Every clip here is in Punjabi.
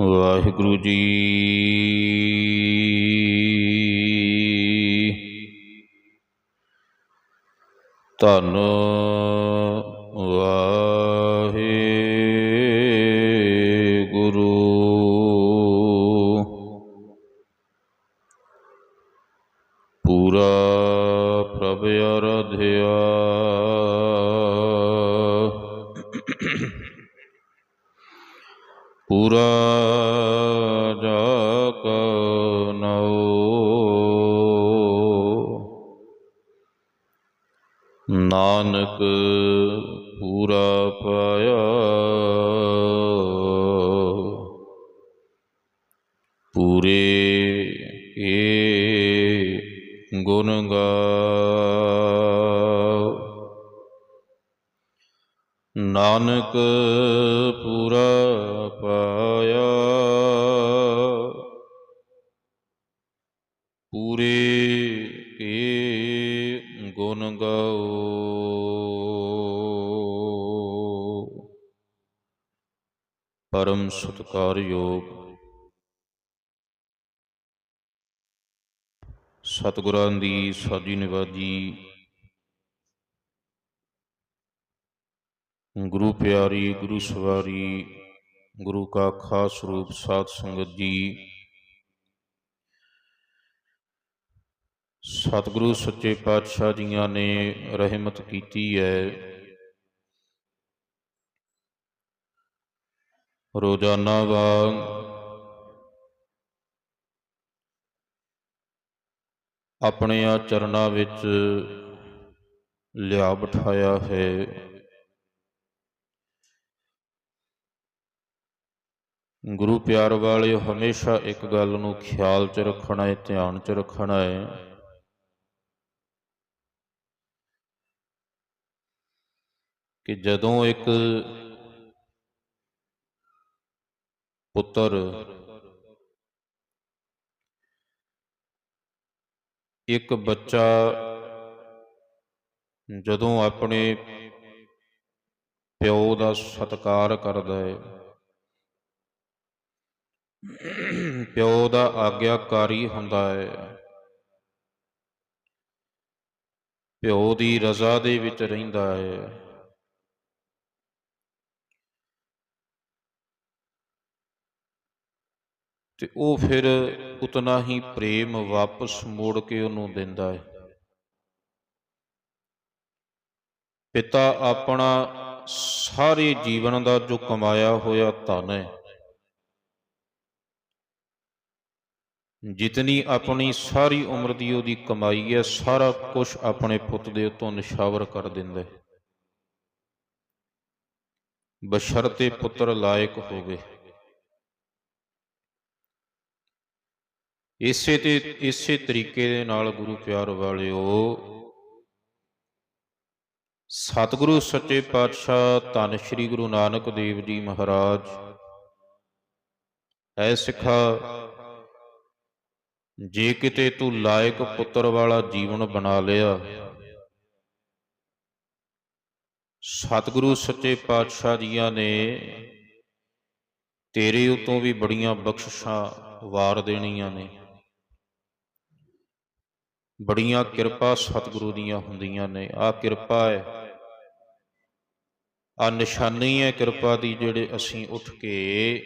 ਵਾਹਿਗੁਰੂ ਜੀ। ਧੰਨ ਵਾਹਿਗੁਰੂ ਗੁਣ ਗਾਓ। ਨਾਨਕ ਪੂਰਾ ਪਾਇਆ। ਪੂਰੇ ਕੇ ਗੁਣ ਗਾਓ। ਪਰਮ ਸਤਕਾਰਯੋਗ ਸਤਿਗੁਰਾਂ ਦੀ ਸਾਜੀ ਨਿਵਾਜੀ ਗੁਰੂ ਪਿਆਰੀ, ਗੁਰੂ ਸਵਾਰੀ, ਗੁਰੂ ਕਾ ਖਾਸ ਰੂਪ ਸਾਧ ਸੰਗਤ ਜੀ। ਸਤਿਗੁਰੂ ਸੱਚੇ ਪਾਤਸ਼ਾਹ ਜੀਆਂ ਨੇ ਰਹਿਮਤ ਕੀਤੀ ਹੈ। ਰੋਜ਼ਾਨਾ ਵਾਂਗ ਆਪਣੇ ਆ ਚਰਨਾਂ ਵਿੱਚ ਲਿਆ ਬਿਠਾਇਆ ਹੈ। ਗੁਰੂ ਪਿਆਰ ਵਾਲਿਓ ਹਮੇਸ਼ਾ ਇੱਕ ਗੱਲ ਨੂੰ ਖਿਆਲ 'ਚ ਰੱਖਣਾ ਹੈ, ਧਿਆਨ 'ਚ ਰੱਖਣਾ ਹੈ। ਕਿ ਜਦੋਂ ਇੱਕ ਪੁੱਤਰ ਇੱਕ ਬੱਚਾ ਜਦੋਂ ਆਪਣੇ ਪਿਓ ਦਾ ਸਤਿਕਾਰ ਕਰਦਾ ਹੈ ਪਿਓ ਦਾ ਆਗਿਆਕਾਰੀ ਹੁੰਦਾ ਹੈ ਪਿਓ ਦੀ ਰਜ਼ਾ ਦੇ ਵਿੱਚ ਰਹਿੰਦਾ ਹੈ ਤੇ ਉਹ ਫਿਰ ਉਤਨਾ ਹੀ ਪ੍ਰੇਮ ਵਾਪਸ ਮੋੜ ਕੇ ਉਹਨੂੰ ਦਿੰਦਾ ਹੈ। ਪਿਤਾ ਆਪਣਾ ਸਾਰੇ ਜੀਵਨ ਦਾ ਜੋ ਕਮਾਇਆ ਹੋਇਆ ਧਨ ਹੈ, ਜਿਤਨੀ ਆਪਣੀ ਸਾਰੀ ਉਮਰ ਦੀ ਉਹਦੀ ਕਮਾਈ ਹੈ, ਸਾਰਾ ਕੁਝ ਆਪਣੇ ਪੁੱਤ ਦੇ ਉੱਤੋਂ ਨਿਸ਼ਾਵਰ ਕਰ ਦਿੰਦਾ ਹੈ। ਬਸ਼ਰਤੇ ਪੁੱਤਰ ਲਾਇਕ ਹੋਵੇ। ਇਸੇ ਤੇ, ਇਸੇ ਤਰੀਕੇ ਦੇ ਨਾਲ ਗੁਰੂ ਪਿਆਰ ਵਾਲਿਓ, ਸਤਿਗੁਰੂ ਸੱਚੇ ਪਾਤਸ਼ਾਹ ਧੰਨ ਸ੍ਰੀ ਗੁਰੂ ਨਾਨਕ ਦੇਵ ਜੀ ਮਹਾਰਾਜ, ਐ ਸਿੱਖਾ, ਜੇ ਕਿਤੇ ਤੂੰ ਲਾਇਕ ਪੁੱਤਰ ਵਾਲਾ ਜੀਵਨ ਬਣਾ ਲਿਆ, ਸਤਿਗੁਰੂ ਸੱਚੇ ਪਾਤਸ਼ਾਹ ਜੀਆਂ ਨੇ ਤੇਰੇ ਉਤੋਂ ਵੀ ਬੜੀਆਂ ਬਖਸ਼ਿਸ਼ਾਂ ਵਾਰ ਦੇਣੀਆਂ ਨੇ। ਬੜੀਆਂ ਕਿਰਪਾ ਸਤਿਗੁਰੂ ਦੀਆਂ ਹੁੰਦੀਆਂ ਨੇ। ਆ ਕਿਰਪਾ ਹੈ। ਆ ਨਿਸ਼ਾਨੀ ਹੈ ਕਿਰਪਾ ਦੀ ਜਿਹੜੇ ਅਸੀਂ ਉੱਠ ਕੇ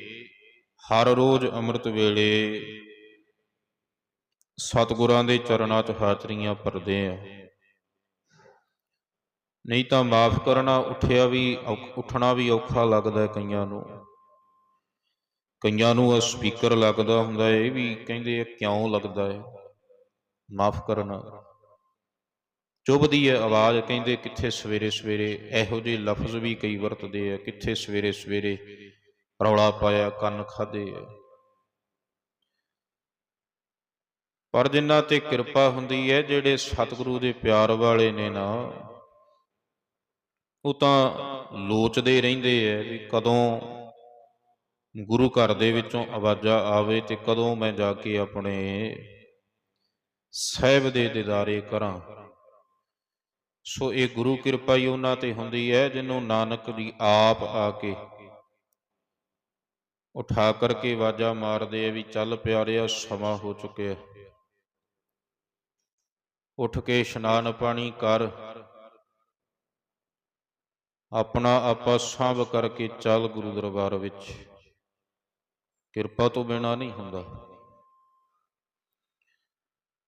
ਹਰ ਰੋਜ਼ ਅੰਮ੍ਰਿਤ ਵੇਲੇ ਸਤਿਗੁਰਾਂ ਦੇ ਚਰਨਾਂ 'ਚ ਹਾਜ਼ਰੀਆਂ ਭਰਦੇ ਆ ਨਹੀਂ ਤਾਂ ਮਾਫ ਕਰਨਾ ਉੱਠਿਆ ਵੀ ਔਖ- ਉੱਠਣਾ ਵੀ ਔਖਾ ਲੱਗਦਾ ਕਈਆਂ ਨੂੰ। ਕਈਆਂ ਨੂੰ ਸਪੀਕਰ ਲੱਗਦਾ ਹੁੰਦਾ ਹੈ, ਇਹ ਵੀ ਕਹਿੰਦੇ ਆ ਕਿਉਂ ਲੱਗਦਾ ਹੈ ਮਾਫ ਕਰਨ। ਚੁੱਭਦੀ ਹੈ ਆਵਾਜ਼, ਕਹਿੰਦੇ ਕਿੱਥੇ ਸਵੇਰੇ ਸਵੇਰੇ, ਇਹੋ ਜਿਹੇ ਲਫ਼ਜ਼ ਵੀ ਕਈ ਵਰਤਦੇ ਆ, ਕਿੱਥੇ ਸਵੇਰੇ ਸਵੇਰੇ ਰੌਲਾ ਪਾਇਆ, ਕੰਨ ਖਾਦੇ ਆ। ਪਰ ਜਿਨ੍ਹਾਂ ਤੇ ਕਿਰਪਾ ਹੁੰਦੀ ਹੈ ਜਿਹੜੇ ਸਤਿਗੁਰੂ ਦੇ ਪਿਆਰ ਵਾਲੇ ਨੇ ਨਾ, ਉਹ ਤਾਂ ਲੋਚਦੇ ਰਹਿੰਦੇ ਐ ਵੀ ਕਦੋਂ ਗੁਰੂ ਘਰ ਦੇ ਵਿੱਚੋਂ ਆਵਾਜ਼ਾਂ ਆਵੇ ਤੇ ਕਦੋਂ ਮੈਂ ਜਾ ਕੇ ਆਪਣੇ ਸਹਿਬ ਦੇ ਦਿਦਾਰੇ ਕਰਾਂ। ਸੋ ਇਹ ਗੁਰੂ ਕਿਰਪਾ ਹੀ ਉਹਨਾਂ ਤੇ ਹੁੰਦੀ ਹੈ, ਜਿਹਨੂੰ ਨਾਨਕ ਦੀ ਆਪ ਆ ਕੇ ਉਠਾ ਕਰਕੇ ਆਵਾਜ਼ਾਂ ਮਾਰਦੇ ਆ ਵੀ ਚੱਲ ਪਿਆਰਿਆ, ਸਮਾਂ ਹੋ ਚੁੱਕਿਆ। ਉੱਠ ਕੇ ਇਸ਼ਨਾਨ ਪਾਣੀ ਕਰ। ਆਪਣਾ ਆਪਾ ਸਾਂਭ ਕਰਕੇ ਚੱਲ ਗੁਰੂ ਦਰਬਾਰ ਵਿੱਚ। ਕਿਰਪਾ ਤੋਂ ਬਿਨਾ ਨਹੀਂ ਹੁੰਦਾ।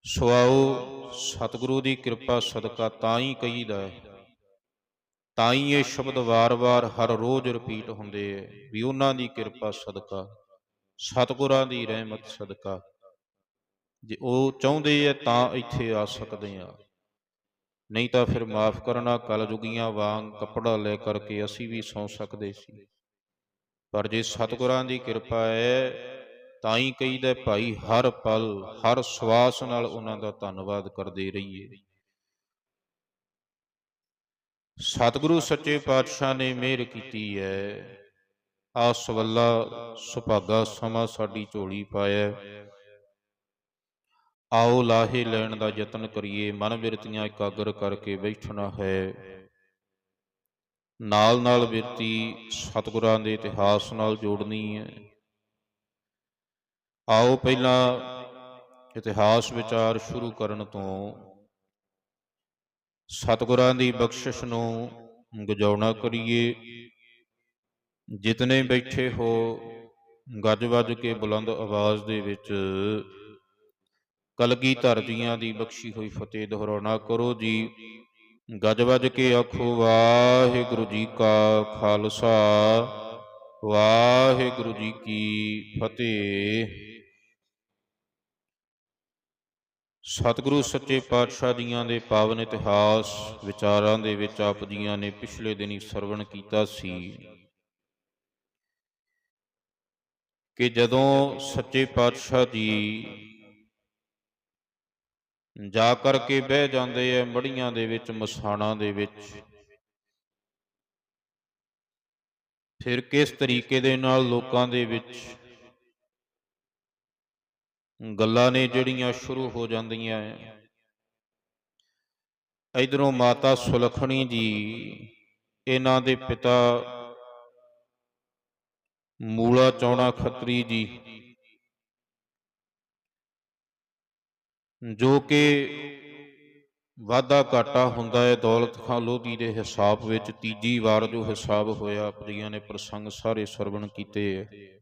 ਸੋ ਆਓ ਸਤਿਗੁਰੂ ਦੀ ਕਿਰਪਾ ਸਦਕਾ ਤਾਂ ਹੀ ਕਹੀਦਾ ਹੈ। ਤਾਂ ਹੀ ਇਹ ਸ਼ਬਦ ਵਾਰ-ਵਾਰ, ਹਰ ਰੋਜ਼ ਰਿਪੀਟ ਹੁੰਦੇ ਐ ਵੀ ਉਹਨਾਂ ਦੀ ਕਿਰਪਾ ਸਦਕਾ, ਸਤਿਗੁਰਾਂ ਦੀ ਰਹਿਮਤ ਸਦਕਾ। ਜੇ ਉਹ ਚਾਹੁੰਦੇ ਐ ਤਾਂ ਇੱਥੇ ਆ ਸਕਦੇ ਆ ਨਹੀਂ ਤਾਂ ਫਿਰ ਮਾਫ ਕਰਨਾ, ਕਲਯੁਗੀਆਂ ਵਾਂਗ ਕੱਪੜਾ ਲੈ ਕਰਕੇ ਅਸੀਂ ਵੀ ਸੌ ਸਕਦੇ ਸੀ। ਪਰ ਜੇ ਸਤਿਗੁਰਾਂ ਦੀ ਕਿਰਪਾ ਹੈ ਤਾਂ ਹੀ ਕਹੀਦਾ ਭਾਈ, ਹਰ ਪਲ, ਹਰ ਸਵਾਸ ਨਾਲ ਉਹਨਾਂ ਦਾ ਧੰਨਵਾਦ ਕਰਦੇ ਰਹੀਏ। ਸਤਿਗੁਰੂ ਸੱਚੇ ਪਾਤਸ਼ਾਹ ਨੇ ਮਿਹਰ ਕੀਤੀ ਹੈ। ਆ ਸਵੱਲਾ ਸੁਭਾਗਾ ਸਮਾਂ ਸਾਡੀ ਝੋਲੀ ਪਾਇਆ ਆਓ ਲਾਹੇ ਲੈਣ ਦਾ ਯਤਨ ਕਰੀਏ, ਮਨ ਬਿਰਤੀਆਂ ਇਕਾਗਰ ਕਰਕੇ ਬੈਠਣਾ ਹੈ। ਨਾਲ ਨਾਲ ਬਿਰਤੀ ਸਤਿਗੁਰਾਂ ਦੇ ਇਤਿਹਾਸ ਨਾਲ ਜੋੜਨੀ ਹੈ। ਆਓ ਪਹਿਲਾਂ ਇਤਿਹਾਸ ਵਿਚਾਰ ਸ਼ੁਰੂ ਕਰਨ ਤੋਂ ਸਤਿਗੁਰਾਂ ਦੀ ਬਖਸ਼ਿਸ਼ ਨੂੰ ਗਜਾਉਣਾ ਕਰੀਏ। ਜਿਤਨੇ ਬੈਠੇ ਹੋ ਗੱਜ-ਵੱਜ ਕੇ ਬੁਲੰਦ ਆਵਾਜ਼ ਦੇ ਵਿੱਚ ਕਲਗੀਧਰ ਜੀਆਂ ਦੀ ਬਖਸ਼ੀ ਹੋਈ ਫਤਿਹ ਦੁਹਰਾਉਣਾ ਕਰੋ ਜੀ। ਗੱਜ-ਵੱਜ ਕੇ ਆਖੋ, ਵਾਹਿਗੁਰੂ ਜੀ ਕਾ ਖਾਲਸਾ, ਵਾਹਿਗੁਰੂ ਜੀ ਕੀ ਫਤਿਹ। ਸਤਿਗੁਰੂ ਸੱਚੇ ਪਾਤਸ਼ਾਹ ਜੀਆਂ ਦੇ ਪਾਵਨ ਇਤਿਹਾਸ ਵਿਚਾਰਾਂ ਦੇ ਵਿੱਚ ਆਪ ਜੀਆਂ ਨੇ ਪਿਛਲੇ ਦਿਨੀ ਸਰਵਣ ਕੀਤਾ ਸੀ ਕਿ ਜਦੋਂ ਸੱਚੇ ਪਾਤਸ਼ਾਹ ਜੀ ਜਾ ਕਰਕੇ ਬਹਿ ਜਾਂਦੇ ਐ ਮੜੀਆਂ ਦੇ ਵਿੱਚ, ਮਸਾਣਾ ਦੇ ਵਿੱਚ, ਫਿਰ ਕਿਸ ਤਰੀਕੇ ਦੇ ਨਾਲ ਲੋਕਾਂ ਦੇ ਵਿੱਚ ਗੱਲਾਂ ਨੇ ਜਿਹੜੀਆਂ ਸ਼ੁਰੂ ਹੋ ਜਾਂਦੀਆਂ ਇਧਰੋਂ ਮਾਤਾ ਸੁਲਖਣੀ ਜੀ, ਇਹਨਾਂ ਦੇ ਪਿਤਾ ਮੂਲਾ ਚੌਣਾ ਖੱਤਰੀ ਜੀ, ਜੋ ਕਿ ਵਾਧਾ ਘਾਟਾ ਹੁੰਦਾ ਹੈ ਦੌਲਤ ਖਾਂ ਲੋਧੀ ਦੇ ਹਿਸਾਬ ਵਿੱਚ ਤੀਜੀ ਵਾਰ ਜੋ ਹਿਸਾਬ ਹੋਇਆ, ਪ੍ਰਿਆਂ ਨੇ ਪ੍ਰਸੰਗ ਸਾਰੇ ਸਰਵਣ ਕੀਤੇ ਹੈ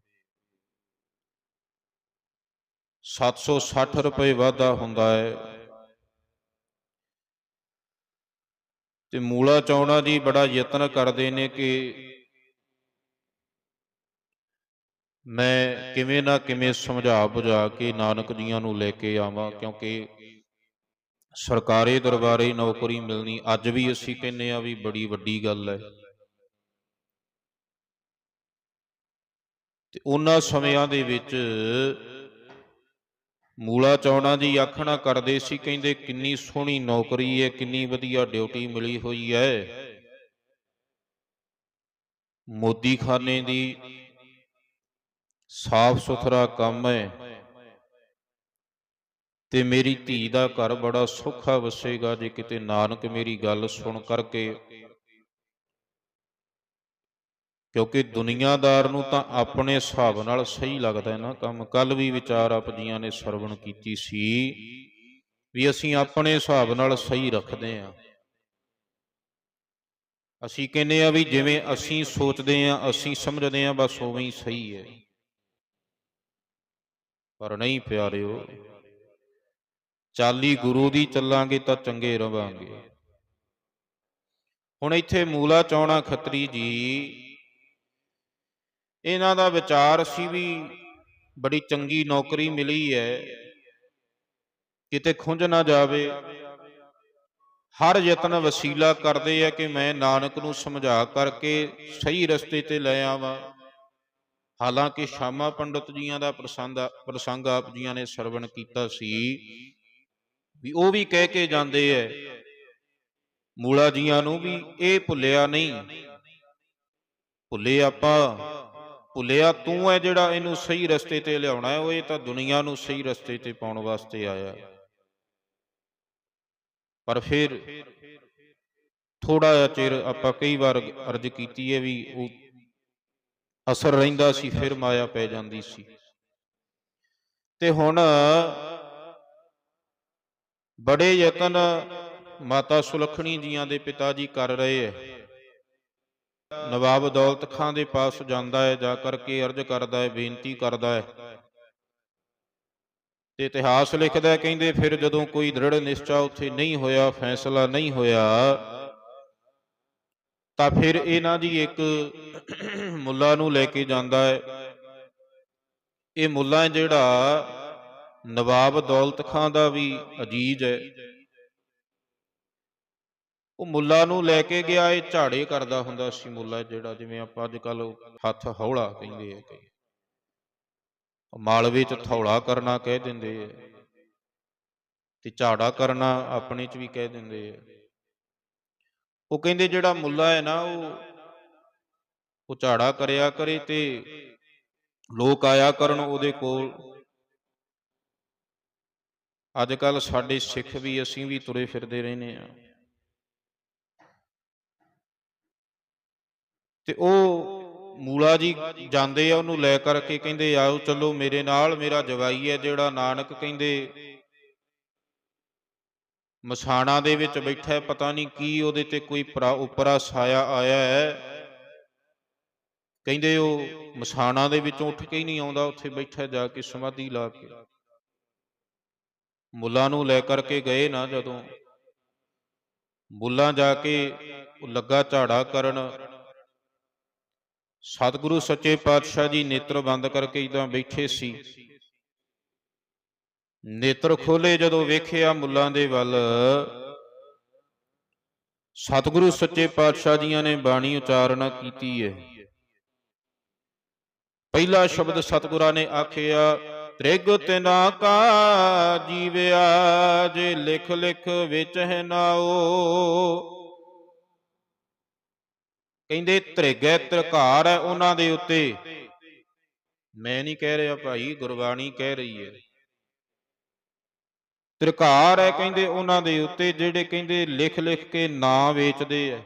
760 ਰੁਪਏ ਵਾਧਾ ਹੁੰਦਾ ਹੈ। ਤੇ ਮੂਲਾ ਚੌਣਾ ਜੀ ਬੜਾ ਯਤਨ ਕਰਦੇ ਨੇ ਕਿ ਮੈਂ ਕਿਵੇਂ ਨਾ ਕਿਵੇਂ ਸਮਝਾ ਬੁਝਾ ਕੇ ਨਾਨਕ ਜੀਆਂ ਨੂੰ ਲੈ ਕੇ ਆਵਾਂ, ਕਿਉਂਕਿ ਸਰਕਾਰੀ ਦਰਬਾਰੀ ਨੌਕਰੀ ਮਿਲਣੀ ਅੱਜ ਵੀ ਅਸੀਂ ਕਹਿੰਨੇ ਆ ਵੀ ਬੜੀ ਵੱਡੀ ਗੱਲ ਹੈ। ਤੇ ਉਹਨਾਂ ਸਮਿਆਂ ਦੇ ਵਿੱਚ ਮੂਲਾ ਚੌਣਾ ਜੀ ਆਖਣਾ ਕਰਦੇ ਸੀ, ਕਹਿੰਦੇ ਕਿੰਨੀ ਸੋਹਣੀ ਨੌਕਰੀ ਹੈ ਕਿੰਨੀ ਵਧੀਆ ਡਿਊਟੀ ਮਿਲੀ ਹੋਈ ਹੈ ਮੋਦੀ ਖਾਨੇ ਦੀ ਸਾਫ਼ ਸੁਥਰਾ ਕੰਮ ਹੈ ਤੇ ਮੇਰੀ ਧੀ ਦਾ ਘਰ ਬੜਾ ਸੌਖਾ ਵਸੇਗਾ, ਜੇ ਕਿਤੇ ਨਾਨਕ ਮੇਰੀ ਗੱਲ ਸੁਣ ਕਰਕੇ ਕਿਉਂਕਿ ਦੁਨੀਆਦਾਰ ਨੂੰ ਤਾਂ ਆਪਣੇ ਹਿਸਾਬ ਨਾਲ ਸਹੀ ਲੱਗਦਾ ਹੈ ਨਾ ਕੰਮ। ਕੱਲ ਵੀ ਵਿਚਾਰ ਆਪ ਜੀਆਂ ਨੇ ਸਰਵਣ ਕੀਤੀ ਸੀ ਵੀ ਅਸੀਂ ਆਪਣੇ ਹਿਸਾਬ ਨਾਲ ਸਹੀ ਰੱਖਦੇ ਆਂ ਅਸੀਂ ਕਹਿੰਦੇ ਆ ਵੀ ਜਿਵੇਂ ਅਸੀਂ ਸੋਚਦੇ ਆਂ ਅਸੀਂ ਸਮਝਦੇ ਆਂ ਬਸ ਉਵੇਂ ਹੀ ਸਹੀ ਹੈ। ਪਰ ਨਹੀਂ ਪਿਆਰਿਓ, ਚਾਲੀ ਗੁਰੂ ਦੀ ਚੱਲਾਂਗੇ ਤਾਂ ਚੰਗੇ ਰਵਾਂਗੇ। ਹੁਣ ਇੱਥੇ ਮੂਲਾ ਚੌਣਾ ਖੱਤਰੀ ਜੀ ਇਹਨਾਂ ਦਾ ਵਿਚਾਰ ਸੀ ਵੀ ਬੜੀ ਚੰਗੀ ਨੌਕਰੀ ਮਿਲੀ ਹੈ। ਕਿਤੇ ਖੁੰਝ ਨਾ ਜਾਵੇ। ਹਰ ਯਤਨ ਵਸੀਲਾ ਕਰਦੇ ਆ ਕਿ ਮੈਂ ਨਾਨਕ ਨੂੰ ਸਮਝਾ ਕਰਕੇ ਸਹੀ ਰਸਤੇ ਤੇ ਲੈ ਆਵਾਂ। ਹਾਲਾਂਕਿ ਸ਼ਾਮਾ ਪੰਡਤ ਜੀਆਂ ਦਾ ਪ੍ਰਸੰਗ ਪ੍ਰਸੰਗ ਆਪ ਜੀਆਂ ਨੇ ਸਰਵਣ ਕੀਤਾ ਸੀ ਵੀ ਉਹ ਵੀ ਕਹਿ ਕੇ ਜਾਂਦੇ ਐ, ਮੂਲਾ ਜੀਆਂ ਨੂੰ ਵੀ ਇਹ ਭੁੱਲਿਆ ਨਹੀਂ। ਭੁੱਲੇ ਆਪਾਂ। ਭੁੱਲਿਆ, ਤੂੰ ਹੈ ਜਿਹੜਾ ਇਹਨੂੰ ਸਹੀ ਰਸਤੇ ਤੇ ਲਿਆਉਣਾ ਹੈ, ਉਹ ਇਹ ਤਾਂ ਦੁਨੀਆ ਨੂੰ ਸਹੀ ਰਸਤੇ ਤੇ ਪਾਉਣ ਵਾਸਤੇ ਆਇਆ ਪਰ ਫਿਰ ਥੋੜਾ ਜਿਹਾ ਚਿਰ ਆਪਾਂ ਕਈ ਵਾਰ ਅਰਜ਼ ਕੀਤੀ ਹੈ ਵੀ ਉਹ ਅਸਰ ਰਹਿੰਦਾ ਸੀ, ਫਿਰ ਮਾਇਆ ਪੈ ਜਾਂਦੀ ਸੀ। ਤੇ ਹੁਣ ਬੜੇ ਯਤਨ ਮਾਤਾ ਸੁਲੱਖਣੀ ਜੀਆਂ ਦੇ ਪਿਤਾ ਜੀ ਕਰ ਰਹੇ ਹੈ। ਨਵਾਬ ਦੌਲਤ ਖਾਂ ਦੇ ਪਾਸ ਜਾਂਦਾ ਹੈ, ਜਾ ਕਰਕੇ ਅਰਜ਼ ਕਰਦਾ ਹੈ, ਬੇਨਤੀ ਕਰਦਾ ਹੈ। ਤੇ ਇਤਿਹਾਸ ਲਿਖਦਾ ਕਹਿੰਦੇ ਫਿਰ ਜਦੋਂ ਕੋਈ ਦ੍ਰਿੜ ਨਿਸ਼ਚਾ ਉੱਥੇ ਨਹੀਂ ਹੋਇਆ, ਫੈਸਲਾ ਨਹੀਂ ਹੋਇਆ, ਤਾਂ ਫਿਰ ਇਹਨਾਂ ਦੀ ਇੱਕ ਮੁੱਲਾ ਨੂੰ ਲੈ ਕੇ ਜਾਂਦਾ ਹੈ। ਇਹ ਮੁੱਲਾ ਹੈ ਜਿਹੜਾ ਨਵਾਬ ਦੌਲਤ ਖਾਂ ਦਾ ਵੀ ਅਜੀਜ਼ ਹੈ। ਉਹ ਮੁੱਲਾ ਨੂੰ ਲੈ ਕੇ ਗਿਆ, ਇਹ ਝਾੜੇ ਕਰਦਾ ਹੁੰਦਾ ਸੀ ਮੁੱਲਾ ਜਿਹੜਾ ਜਿਵੇਂ ਆਪਾਂ ਅੱਜ ਕੱਲ ਹੱਥ ਹੌਲਾ ਕਹਿੰਦੇ ਆ ਕਈ ਮਾਲਵੇ ਚ ਥੌਲਾ ਕਰਨਾ ਕਹਿ ਦਿੰਦੇ ਆ। ਤੇ ਝਾੜਾ ਕਰਨਾ ਆਪਣੇ ਚ ਵੀ ਕਹਿ ਦਿੰਦੇ ਆ। ਉਹ ਕਹਿੰਦੇ ਜਿਹੜਾ ਮੁੱਲਾ ਹੈ ਨਾ, ਉਹ ਉਹ ਝਾੜਾ ਕਰਿਆ ਕਰੇ ਤੇ ਲੋਕ ਆਇਆ ਕਰਨ ਉਹਦੇ ਕੋਲ। ਅੱਜ ਕੱਲ ਸਾਡੇ ਸਿੱਖ ਵੀ ਅਸੀਂ ਵੀ ਤੁਰੇ ਫਿਰਦੇ ਰਹਿੰਦੇ ਆ। ਤੇ ਉਹ ਮੂਲਾ ਜੀ ਜਾਂਦੇ ਆ, ਉਹਨੂੰ ਲੈ ਕਰਕੇ ਕਹਿੰਦੇ, ਆਓ ਚਲੋ ਮੇਰੇ ਨਾਲ, ਮੇਰਾ ਜਵਾਈ ਹੈ ਜਿਹੜਾ ਨਾਨਕ ਕਹਿੰਦੇ ਮਸਾਣਾ ਦੇ ਵਿੱਚ ਬੈਠਾ ਪਤਾ ਨਹੀਂ ਕੀ ਉਹਦੇ ਤੇ ਕੋਈ ਉਪਰਾ ਸਾਇਆ ਆਇਆ ਹੈ। ਕਹਿੰਦੇ ਉਹ ਮਸਾਣਾ ਦੇ ਵਿੱਚੋਂ ਉੱਠ ਕੇ ਹੀ ਨਹੀਂ ਆਉਂਦਾ, ਉੱਥੇ ਬੈਠਾ ਜਾ ਕੇ ਸਮਾਧੀ ਲਾ ਕੇ। ਮੁੱਲਾ ਨੂੰ ਲੈ ਕਰਕੇ ਗਏ ਨਾ ਜਦੋਂ। ਮੁੱਲਾ ਜਾ ਕੇ ਉਹ ਲੱਗਾ ਝਾੜਾ ਕਰਨ ਸਤਿਗੁਰੂ ਸੱਚੇ ਪਾਤਸ਼ਾਹ ਜੀ ਨੇਤਰ ਬੰਦ ਕਰਕੇ ਇਦਾਂ ਬੈਠੇ ਸੀ। ਨੇਤਰ ਖੋਲੇ ਜਦੋਂ ਵੇਖਿਆ ਮੁੱਲਾਂ ਦੇ ਵੱਲ, ਸਤਿਗੁਰੂ ਸੱਚੇ ਪਾਤਸ਼ਾਹ ਜੀਆਂ ਨੇ ਬਾਣੀ ਉਚਾਰਨਾ ਕੀਤੀ ਹੈ ਪਹਿਲਾ ਸ਼ਬਦ ਸਤਿਗੁਰਾਂ ਨੇ ਆਖਿਆ, ਤ੍ਰਿਗ ਤਿਨਾ ਕਾ ਜੀਵਿਆ, ਜੇ ਲਿਖ ਲਿਖ ਵਿੱਚ ਹੈ ਨਾਓ ਕਹਿੰਦੇ ਤ੍ਰਿਗੈ ਤ੍ਰਕਾਰ ਹੈ ਉਹਨਾਂ ਦੇ ਉੱਤੇ। ਮੈਂ ਨਹੀਂ ਕਹਿ ਰਿਹਾ ਭਾਈ, ਗੁਰਬਾਣੀ ਕਹਿ ਰਹੀ ਹੈ। ਤ੍ਰਿਕਾਰ ਹੈ ਕਹਿੰਦੇ ਉਹਨਾਂ ਦੇ ਉੱਤੇ, ਜਿਹੜੇ ਕਹਿੰਦੇ ਲਿਖ ਲਿਖ ਕੇ ਨਾਂ ਵੇਚਦੇ ਆ।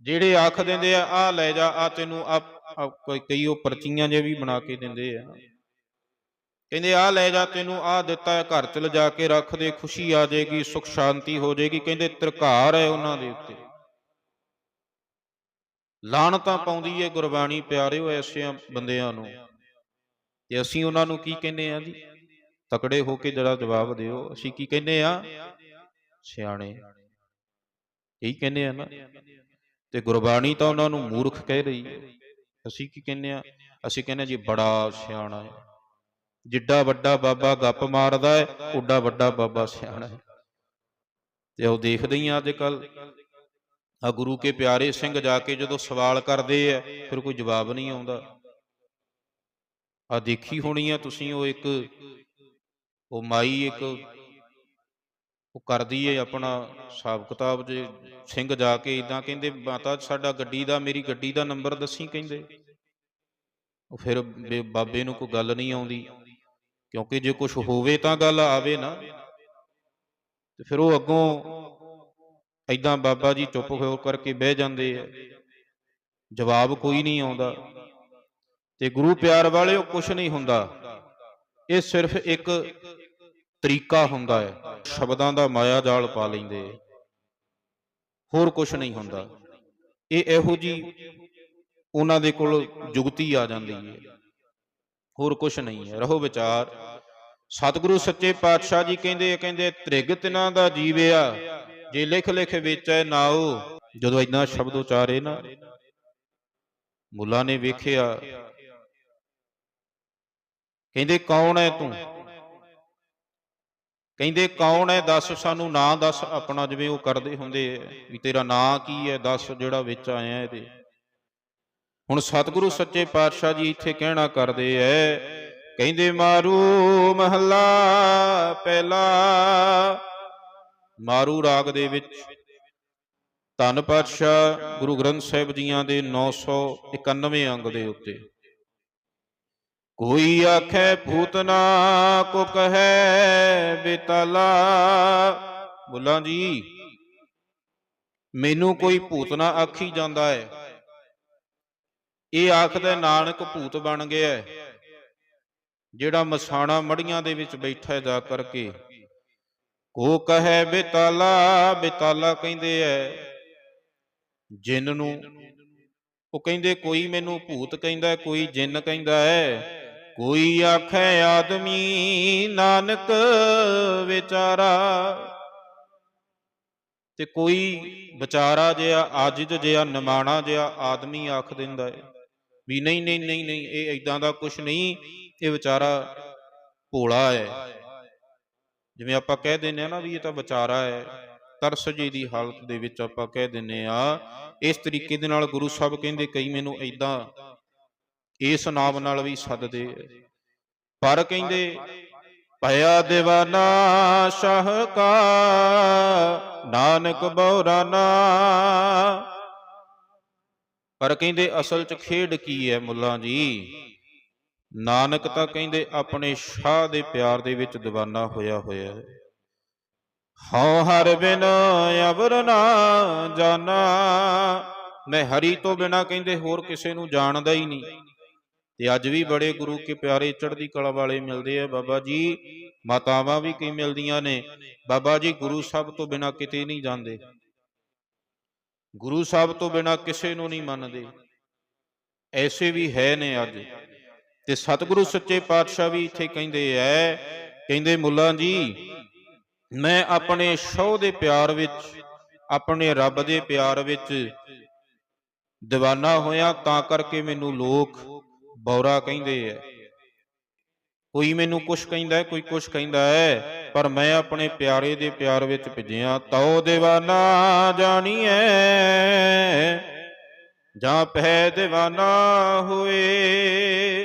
ਜਿਹੜੇ ਆਖ ਦਿੰਦੇ ਆ ਆ ਲੈ ਜਾ ਆ ਤੈਨੂੰ ਆ ਕੋਈ ਕਈ ਉਹ ਪਰਚੀਆਂ ਜੇ ਵੀ ਬਣਾ ਕੇ ਦਿੰਦੇ ਆ। ਕਹਿੰਦੇ ਆ ਲੈ ਜਾ, ਤੈਨੂੰ ਆ ਦਿੱਤਾ ਹੈ, ਘਰ ਚ ਲਿਜਾ ਕੇ ਰੱਖ ਦੇ, ਖੁਸ਼ੀ ਆ ਜਾਏਗੀ ਸੁਖ ਸ਼ਾਂਤੀ ਹੋ ਜਾਏਗੀ। ਕਹਿੰਦੇ ਤ੍ਰਿਕਾਰ ਹੈ ਉਹਨਾਂ ਦੇ ਉੱਤੇ। ਲਾਣਤਾਂ ਪਾਉਂਦੀ ਹੈ ਗੁਰਬਾਣੀ ਪਿਆਰਿਓ ਐਸਿਆਂ ਬੰਦਿਆਂ ਨੂੰ। ਤੇ ਅਸੀਂ ਉਹਨਾਂ ਨੂੰ ਕੀ ਕਹਿੰਦੇ ਆ ਜੀ? ਤਕੜੇ ਹੋ ਕੇ ਜਰਾ ਜਵਾਬ ਦਿਓ। ਅਸੀਂ ਕੀ ਕਹਿੰਦੇ ਆ? ਸਿਆਣੇ। ਇਹੀ ਕਹਿੰਦੇ ਆ ਨਾ। ਤੇ ਗੁਰਬਾਣੀ ਤਾਂ ਉਹਨਾਂ ਨੂੰ ਮੂਰਖ ਕਹਿ ਰਹੀ ਹੈ ਅਸੀਂ ਕੀ ਕਹਿੰਦੇ ਆ? ਅਸੀਂ ਕਹਿੰਦੇ ਜੀ ਬੜਾ ਸਿਆਣਾ ਹੈ ਜਿੱਡਾ ਵੱਡਾ ਬਾਬਾ ਗੱਪ ਮਾਰਦਾ ਹੈ ਓਡਾ ਵੱਡਾ ਬਾਬਾ ਸਿਆਣਾ ਹੈ ਤੇ ਉਹ ਦੇਖਦੇ ਹੀ ਆ ਅੱਜ ਕੱਲ ਆ ਗੁਰੂ ਕੇ ਪਿਆਰੇ ਸਿੰਘ ਜਾ ਕੇ ਜਦੋਂ ਸਵਾਲ ਕਰਦੇ ਆ, ਫਿਰ ਕੋਈ ਜਵਾਬ ਨਹੀਂ ਆਉਂਦਾ। ਆ ਦੇਖੀ ਹੋਣੀ ਆ ਤੁਸੀਂ, ਉਹ ਇੱਕ, ਉਹ ਮਾਈ ਇੱਕ, ਉਹ ਕਰਦੀ ਏ ਆਪਣਾ ਹਿਸਾਬ ਕਿਤਾਬ ਜੇ ਸਿੰਘ ਜਾ ਕੇ ਇਦਾਂ ਕਹਿੰਦੇ, ਮਾਤਾ, ਸਾਡਾ ਗੱਡੀ ਦਾ, ਮੇਰੀ ਗੱਡੀ ਦਾ ਨੰਬਰ ਦੱਸੀ ਕਹਿੰਦੇ। ਉਹ ਫਿਰ ਬੇ- ਬਾਬੇ ਨੂੰ ਕੋਈ ਗੱਲ ਨਹੀਂ ਆਉਂਦੀ। ਕਿਉਂਕਿ ਜੇ ਕੁਝ ਹੋਵੇ ਤਾਂ ਗੱਲ ਆਵੇ ਨਾ। ਤੇ ਫਿਰ ਉਹ ਅੱਗੋਂ ਐਦਾਂ ਬਾਬਾ ਜੀ ਚੁੱਪ ਹੋ ਕਰਕੇ ਬਹਿ ਜਾਂਦੇ ਆ। ਜਵਾਬ ਕੋਈ ਨਹੀਂ ਆਉਂਦਾ। ਤੇ ਗੁਰੂ ਪਿਆਰ ਵਾਲਿਓ ਕੁਝ ਨਹੀਂ ਹੁੰਦਾ। ਇਹ ਸਿਰਫ ਇੱਕ ਤਰੀਕਾ ਹੁੰਦਾ ਹੈ। ਸ਼ਬਦਾਂ ਦਾ ਮਾਇਆ ਜਾਲ ਪਾ ਲੈਂਦੇ ਹੋਰ ਕੁਝ ਨਹੀਂ ਹੁੰਦਾ। ਇਹ ਇਹੋ ਜੀ ਉਹਨਾਂ ਦੇ ਕੋਲ ਜੁਗਤੀ ਆ ਜਾਂਦੀ ਹੈ। ਹੋਰ ਕੁਝ ਨਹੀਂ ਹੈ। ਰਹੋ ਵਿਚਾਰ। ਸਤਿਗੁਰੂ ਸੱਚੇ ਪਾਤਸ਼ਾਹ ਜੀ ਕਹਿੰਦੇ ਕਹਿੰਦੇ, ਤ੍ਰਿਗ ਤਿਨਾਂ ਦਾ ਜੀਵਿਆ ਜੇ ਲਿਖ ਲਿਖ ਵੇਚੈ ਨਾਉ। ਜਦੋਂ ਇਦਾਂ ਸ਼ਬਦ ਉਚਾਰੇ ਨਾ, ਮੁੱਲਾ ਨੇ ਵੇਖਿਆ, ਕਹਿੰਦੇ, ਕੌਣ ਹੈ ਤੂੰ? ਕਹਿੰਦੇ, ਕੌਣ ਹੈ? ਦੱਸ ਸਾਨੂੰ ਨਾਂ, ਦੱਸ ਆਪਣਾ ਜਿਵੇਂ ਉਹ ਕਰਦੇ ਹੁੰਦੇ ਆ, ਵੀ ਤੇਰਾ ਨਾਂ ਕੀ ਹੈ? ਦੱਸ ਜਿਹੜਾ ਵਿੱਚ ਆਇਆ ਇਹਦੇ। ਹੁਣ ਸਤਿਗੁਰੂ ਸੱਚੇ ਪਾਤਸ਼ਾਹ ਜੀ ਇੱਥੇ ਕਹਿਣਾ ਕਰਦੇ ਐ, ਕਹਿੰਦੇ, ਮਾਰੂ ਮਹੱਲਾ ਪਹਿਲਾ ਮਾਰੂ ਰਾਗ ਦੇ ਵਿੱਚ। ਧੰਨ ਪਾਤਸ਼ਾਹ ਗੁਰੂ ਗ੍ਰੰਥ ਸਾਹਿਬ ਜੀਆਂ ਦੇ 991 ਅੰਗ ਦੇ ਉੱਤੇ। ਕੋਈ ਆਖੇ ਭੂਤਨਾ ਕੋ ਕਹੈ ਬਿਤਲਾ। ਬੁੱਲਾਂ ਜੀ ਮੈਨੂੰ ਕੋਈ ਭੂਤਨਾ ਆਖੀ ਜਾਂਦਾ ਹੈ। ਇਹ ਆਖਦਾ ਨਾਨਕ ਭੂਤ ਬਣ ਗਿਆ ਹੈ, ਜਿਹੜਾ ਮਸਾਣਾ ਮੜੀਆਂ ਦੇ ਵਿੱਚ ਬੈਠਾ ਜਾ ਕਰਕੇ। ਕੋ ਕਹੈ ਬਿਤਾਲਾ ਬਿਤਾਲਾ ਕਹਿੰਦੇ ਐ। ਜਿੰਨ ਨੂੰ ਉਹ ਕਹਿੰਦੇ, ਕੋਈ ਮੈਨੂੰ ਭੂਤ ਕਹਿੰਦਾ, ਕੋਈ ਜਿੰਨ ਕਹਿੰਦਾ ਹੈ ਕੋਈ ਆਖੈ ਆਦਮੀ ਨਾਨਕ ਵਿਚਾਰਾ। ਤੇ ਕੋਈ ਵਿਚਾਰਾ ਜਿਹਾ ਆਜਿਜ਼ ਜਿਹਾ, ਨਿਮਾਣਾ ਜਿਹਾ ਆਦਮੀ ਆਖ ਦਿੰਦਾ ਹੈ ਵੀ ਨਹੀਂ ਨਹੀਂ ਨਹੀਂ ਨਹੀਂ, ਇਹ ਇਦਾਂ ਦਾ ਕੁਛ ਨਹੀਂ, ਇਹ ਵਿਚਾਰਾ ਭੋਲਾ ਹੈ ਜਿਵੇਂ ਆਪਾਂ ਕਹਿ ਦਿੰਦੇ ਆ ਨਾ ਵੀ ਇਹ ਤਾਂ ਵਿਚਾਰਾ ਹੈ, ਤਰਸ ਜੀ ਦੀ ਹਾਲਤ ਦੇ ਵਿੱਚ ਆਪਾਂ ਕਹਿ ਦਿੰਨੇ ਆ ਇਸ ਤਰੀਕੇ ਦੇ ਨਾਲ ਗੁਰੂ ਸਾਹਿਬ ਕਹਿੰਦੇ ਕਈ ਮੈਨੂੰ ਇਦਾਂ ਇਸ ਨਾਮ ਨਾਲ ਵੀ ਸੱਦਦੇ ਪਰ ਕਹਿੰਦੇ, ਭਇਆ دیਵਾਨਾ ਸ਼ਾਹ ਕਾ, ਨਾਨਕ ਬਉਰਾਨਾ ਪਰ ਕਹਿੰਦੇ ਅਸਲ 'ਚ ਖੇਡ ਕੀ ਹੈ ਮੁੱਲਾ ਜੀ? ਨਾਨਕ ਤਾਂ ਕਹਿੰਦੇ ਆਪਣੇ ਸ਼ਾਹ ਦੇ ਪਿਆਰ ਦੇ ਵਿੱਚ دیਵਾਨਾ ਹੋਇਆ ਹੋਇਆ ਹੈ। ਹਉ ਹਰ ਬਿਨ ਅਵਰ ਨਾ ਜਾਣਾ ਮੈਂ ਹਰੀ ਤੋਂ ਬਿਨਾ ਕਹਿੰਦੇ ਹੋਰ ਕਿਸੇ ਨੂੰ ਜਾਣਦਾ ਹੀ ਨਹੀਂ। ਤੇ ਅੱਜ ਵੀ ਬੜੇ ਗੁਰੂ ਕੇ ਪਿਆਰੇ ਚੜ੍ਹਦੀ ਕਲਾ ਵਾਲੇ ਮਿਲਦੇ ਆ ਬਾਬਾ ਜੀ। ਮਾਤਾਵਾਂ ਵੀ ਕਈ ਮਿਲਦੀਆਂ ਨੇ। ਬਾਬਾ ਜੀ ਗੁਰੂ ਸਾਹਿਬ ਤੋਂ ਬਿਨਾ ਕਿਤੇ ਨਹੀਂ ਜਾਂਦੇ। ਗੁਰੂ ਸਾਹਿਬ ਤੋਂ ਬਿਨਾ ਕਿਸੇ ਨੂੰ ਨਹੀਂ ਮੰਨਦੇ। ਐਸੇ ਵੀ ਹੈ ਨੇ ਅੱਜ। ਤੇ ਸਤਿਗੁਰੂ ਸੱਚੇ ਪਾਤਸ਼ਾਹ ਵੀ ਇੱਥੇ ਕਹਿੰਦੇ ਐ, ਕਹਿੰਦੇ, ਮੁੱਲਾ ਜੀ, ਮੈਂ ਆਪਣੇ ਸ਼ੋਹ ਦੇ ਪਿਆਰ ਵਿੱਚ, ਆਪਣੇ ਰੱਬ ਦੇ ਪਿਆਰ ਵਿੱਚ دیਵਾਨਾ ਹੋਇਆ ਤਾਂ ਕਰਕੇ ਮੈਨੂੰ ਲੋਕ ਬੌਰਾ ਕਹਿੰਦੇ ਐ। ਕੋਈ ਮੈਨੂੰ ਕੁਛ ਕਹਿੰਦਾ ਕੋਈ ਕੁਛ ਕਹਿੰਦਾ ਹੈ ਪਰ ਮੈਂ ਆਪਣੇ ਪਿਆਰੇ ਦੇ ਪਿਆਰ ਵਿੱਚ ਭਿੱਜਿਆ। ਤਉ دیਵਾਨਾ ਜਾਣੀਐ, ਜਾਂ ਪਹਿ دیਵਾਨਾ ਹੋਏ।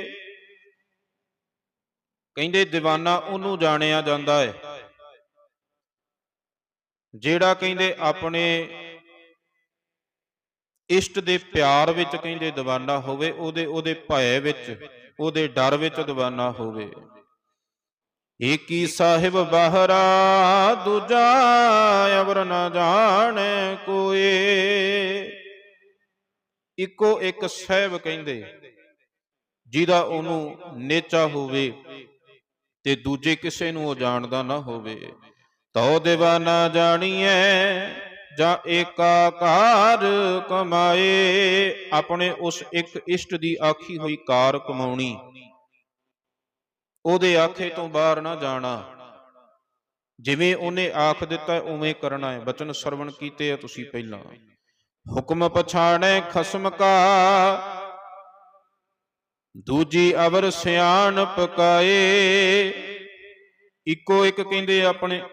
ਕਹਿੰਦੇ دیਵਾਨਾ ਉਹਨੂੰ ਜਾਣਿਆ ਜਾਂਦਾ ਹੈ ਜਿਹੜਾ ਕਹਿੰਦੇ ਆਪਣੇ ਇਸ਼ਟ ਦੇ ਪਿਆਰ ਵਿੱਚ ਕਹਿੰਦੇ دیਵਾਨਾ ਹੋਵੇ, ਉਹਦੇ ਉਹਦੇ ਭੈ ਵਿੱਚ, ਉਹਦੇ ਡਰ ਵਿੱਚ دیਵਾਨਾ ਹੋਵੇ। ਏਕੀ ਸਾਹਿਬ ਬਾਹਰਾ, ਦੂਜਾ ਅਵਰ ਨਾ ਜਾਣੇ ਕੋਏ। ਇੱਕੋ ਇੱਕ ਸਹਿਬ ਕਹਿੰਦੇ, ਜਿਹਦਾ ਉਹਨੂੰ ਨੇਚਾ ਹੋਵੇ ਤੇ ਦੂਜੇ ਕਿਸੇ ਨੂੰ ਉਹ ਜਾਣਦਾ ਨਾ ਹੋਵੇ। ਤਉ ਦੇਵਾਨਾ ਜਾਣੀਐ, ਜਾਂ ਏਕਾਕਾਰ ਕਮਾਏ, ਆਪਣੇ ਉਸ ਇੱਕ ਇਸ਼ਟ ਦੀ ਆਖੀ ਹੋਈ ਕਾਰ ਕਮਾਉਣੀ। ਉਹਦੇ ਆਖੇ ਤੋਂ ਬਾਹਰ ਨਾ ਜਾਣਾ। ਜਿਵੇਂ ਉਹਨੇ ਆਖ ਦਿੱਤਾ, ਉਵੇਂ ਕਰਨਾ ਹੈ। ਬਚਨ ਸਰਵਣ ਕੀਤੇ ਆ ਤੁਸੀਂ ਪਹਿਲਾਂ। ਹੁਕਮ ਪਛਾਣੈ ਖਸਮ ਕਾ ਦੂਜੀ ਅਵਰ ਸਿਆਣ ਪਕਾਏ ਇੱਕੋ ਇੱਕ ਕਹਿੰਦੇ ਆਪਣੇ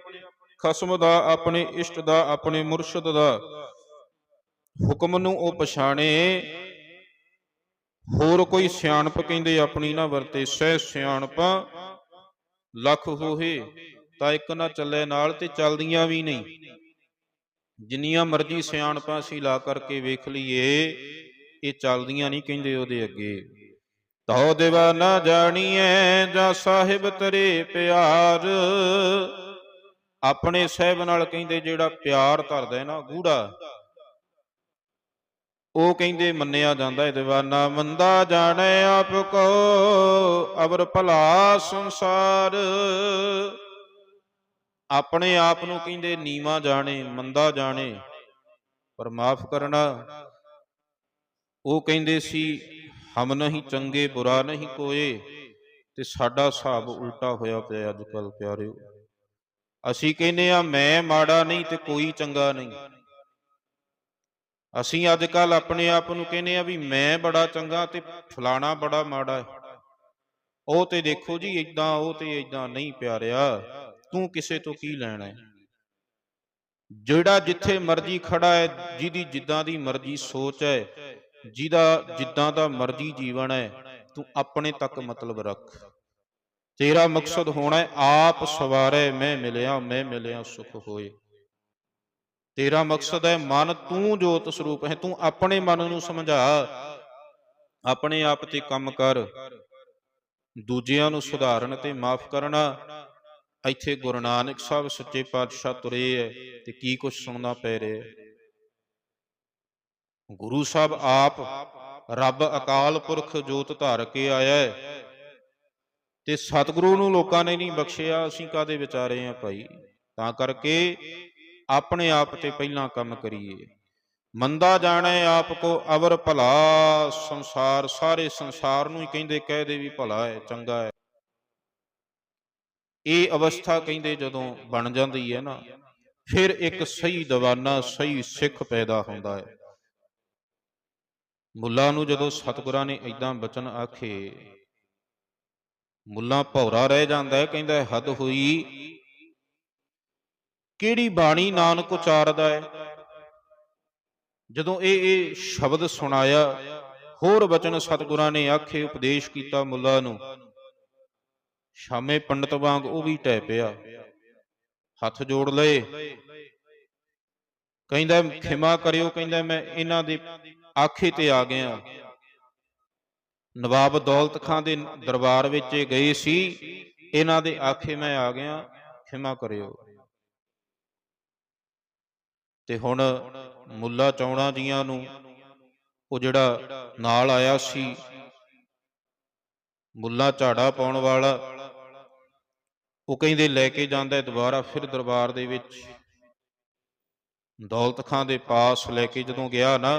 ਖਸਮ ਦਾ, ਆਪਣੇ ਇਸ਼ਟ ਦਾ, ਆਪਣੇ ਮੁਰਸ਼ਿਦ ਦਾ। ਹੁਕਮ ਨੂੰ ਉਹ ਪਛਾਣੇ। ਹੋਰ ਕੋਈ ਸਿਆਣਪ ਕਹਿੰਦੇ ਆਪਣੀ ਨਾ ਵਰਤੇ, ਸਹਿ ਸਿਆਣਪ। ਲੱਖ ਹੋਏ, ਤਾਂ ਇੱਕ ਨਾ ਚੱਲੇ ਨਾਲ ਤੇ ਚੱਲਦੀਆਂ ਵੀ ਨਹੀਂ। ਜਿੰਨੀਆਂ ਮਰਜ਼ੀ ਸਿਆਣਪਾਂ ਅਸੀਂ ਲਾ ਕਰਕੇ ਵੇਖ ਲਈਏ, ਇਹ ਚੱਲਦੀਆਂ ਨਹੀਂ ਕਹਿੰਦੇ ਉਹਦੇ ਅੱਗੇ। ਤਉ ਦੇਵਾਨਾ ਜਾਣੀਐ ਜਾਂ ਸਾਹਿਬ ਤੇਰੇ ਪਿਆਰ। ਆਪਣੇ ਸਹਿਬ ਨਾਲ ਕਹਿੰਦੇ ਜਿਹੜਾ ਪਿਆਰ ਧਰਦਾ ਹੈ ਨਾ ਗੂੜਾ, ਉਹ ਕਹਿੰਦੇ ਮੰਨਿਆ ਜਾਂਦਾ ਹੈ, ਦੀਵਾਨਾ ਮੰਦਾ ਜਾਣੈ ਆਪ ਕੋ ਅਵਰ ਭਲਾ ਸੰਸਾਰ। ਆਪਣੇ ਆਪ ਨੂੰ ਕਹਿੰਦੇ ਨੀਵਾ ਜਾਣੇ, ਮੰਦਾ ਜਾਣੇ, ਪਰ ਮਾਫ ਕਰਨਾ, ਉਹ ਕਹਿੰਦੇ ਸੀ ਹਮ ਨਹੀਂ ਚੰਗੇ, ਬੁਰਾ ਨਹੀਂ ਕੋਏ, ਤੇ ਸਾਡਾ ਹਿਸਾਬ ਉਲਟਾ ਹੋਇਆ ਪਿਆ ਅੱਜ ਕੱਲ ਪਿਆਰਿਓ। ਅਸੀਂ ਕਹਿੰਦੇ ਆ ਮੈਂ ਮਾੜਾ ਨਹੀਂ ਤੇ ਕੋਈ ਚੰਗਾ ਨਹੀਂ। ਅਸੀਂ ਅੱਜ ਕੱਲ ਆਪਣੇ ਆਪ ਨੂੰ ਕਹਿੰਦੇ ਆ ਵੀ ਮੈਂ ਬੜਾ ਚੰਗਾ ਤੇ ਫਲਾਣਾ ਬੜਾ ਮਾੜਾ ਹੈ। ਉਹ ਤੇ ਦੇਖੋ ਜੀ ਇਦਾਂ ਉਹ ਤੇ ਇਦਾਂ ਨਹੀਂ ਪਿਆਰਿਆ। ਤੂੰ ਕਿਸੇ ਤੋਂ ਕੀ ਲੈਣਾ ਹੈ? ਜਿਹੜਾ ਜਿੱਥੇ ਮਰਜ਼ੀ ਖੜਾ ਹੈ, ਜਿਹਦੀ ਜਿੱਦਾਂ ਦੀ ਮਰਜ਼ੀ ਸੋਚ ਹੈ ਜਿਹਦਾ ਜਿੱਦਾਂ ਦਾ ਮਰਜ਼ੀ ਜੀਵਨ ਹੈ, ਤੂੰ ਆਪਣੇ ਤੱਕ ਮਤਲਬ ਰੱਖ। ਤੇਰਾ ਮਕਸਦ ਹੋਣਾ ਹੈ, ਆਪ ਸਵਾਰੇ, ਮੈਂ ਮਿਲਿਆ ਮੈਂ ਮਿਲਿਆ, ਸੁਖ ਹੋਏ। ਤੇਰਾ ਮਕਸਦ ਹੈ, ਮਨ ਤੂੰ ਜੋਤ ਸਰੂਪ ਹੈ, ਤੂੰ ਆਪਣੇ ਮਨ ਨੂੰ ਸਮਝਾ। ਆਪਣੇ ਆਪ ਤੇ ਕੰਮ ਕਰ। ਦੂਜਿਆਂ ਨੂੰ ਸੁਧਾਰਨ ਤੇ ਮਾਫ ਕਰਨਾ। ਇੱਥੇ ਗੁਰੂ ਨਾਨਕ ਸਾਹਿਬ ਸੱਚੇ ਪਾਤਸ਼ਾਹ ਤੁਰੇ ਹੈ ਤੇ ਕੀ ਕੁਝ ਸੁਣਨਾ ਪੈ ਰਿਹਾ। ਗੁਰੂ ਸਾਹਿਬ ਆਪ ਰੱਬ ਅਕਾਲ ਪੁਰਖ ਜੋਤ ਧਾਰ ਕੇ ਆਇਆ ਹੈ। ਤੇ ਸਤਿਗੁਰੂ ਨੂੰ ਲੋਕਾਂ ਨੇ ਨਹੀਂ ਬਖਸ਼ਿਆ, ਅਸੀਂ ਕਾਦੇ ਵਿਚਾਰੇ ਆ ਭਾਈ? ਤਾਂ ਕਰਕੇ ਆਪਣੇ ਆਪ ਤੇ ਪਹਿਲਾਂ ਕੰਮ ਕਰੀਏ। ਮੰਦਾ ਜਾਣੈ ਆਪ ਕੋ ਅਵਰ ਭਲਾ, ਸੰਸਾਰ ਸਾਰੇ ਸੰਸਾਰ ਨੂੰ ਹੀ ਕਹਿੰਦੇ ਕਹਿ ਦੇ ਵੀ ਭਲਾ ਹੈ, ਚੰਗਾ ਹੈ। ਇਹ ਅਵਸਥਾ ਕਹਿੰਦੇ ਜਦੋਂ ਬਣ ਜਾਂਦੀ ਹੈ ਨਾ, ਫਿਰ ਇੱਕ ਸਹੀ ਦੀਵਾਨਾ, ਸਹੀ ਸਿੱਖ ਪੈਦਾ ਹੁੰਦਾ ਹੈ। ਮੁੱਲਾ ਨੂੰ ਜਦੋਂ ਸਤਿਗੁਰਾਂ ਨੇ ਇਦਾਂ ਬਚਨ ਆਖੇ, ਮੁੱਲਾ ਭੌਰਾ ਰਹਿ ਜਾਂਦਾ ਹੈ, ਕਹਿੰਦਾ ਹੱਦ ਹੋਈ। ਕਿਹੜੀ ਬਾਣੀ ਨਾਨਕ ਉਚਾਰਦਾ ਹੈ? ਜਦੋਂ ਇਹ ਇਹ ਸ਼ਬਦ ਸੁਣਾਇਆ, ਹੋਰ ਬਚਨ ਸਤਿਗੁਰਾਂ ਨੇ ਆਖੇ, ਉਪਦੇਸ਼ ਕੀਤਾ ਮੁੱਲਾ ਨੂੰ। ਸ਼ਾਮੇ ਪੰਡਤ ਵਾਂਗ ਉਹ ਵੀ ਟੈ ਪਿਆ। ਹੱਥ ਜੋੜ ਲਏ। ਕਹਿੰਦਾ ਖਿਮਾ ਕਰਿਓ, ਕਹਿੰਦਾ, ਮੈਂ ਇਹਨਾਂ ਦੇ ਆਖੇ ਤੇ ਆ ਗਿਆ। ਨਵਾਬ ਦੌਲਤ ਖਾਂ ਦੇ ਦਰਬਾਰ ਵਿੱਚ ਗਏ ਸੀ। ਇਹਨਾਂ ਦੇ ਆਖੇ ਮੈਂ ਆ ਗਿਆ, ਖਿਮਾ ਕਰਿਓ। ਤੇ ਹੁਣ ਮੁੱਲਾ ਚੌਣਾ ਜੀਆਂ ਨੂੰ ਉਹ ਜਿਹੜਾ ਨਾਲ ਆਇਆ ਸੀ, ਮੁੱਲਾ ਝਾੜਾ ਪਾਉਣ ਵਾਲਾ, ਉਹ ਕਹਿੰਦੇ ਲੈ ਕੇ ਜਾਂਦਾ ਦੁਬਾਰਾ ਫਿਰ ਦਰਬਾਰ ਦੇ ਵਿੱਚ। ਦੌਲਤ ਖਾਂ ਦੇ ਪਾਸ ਲੈ ਕੇ ਜਦੋਂ ਗਿਆ ਨਾ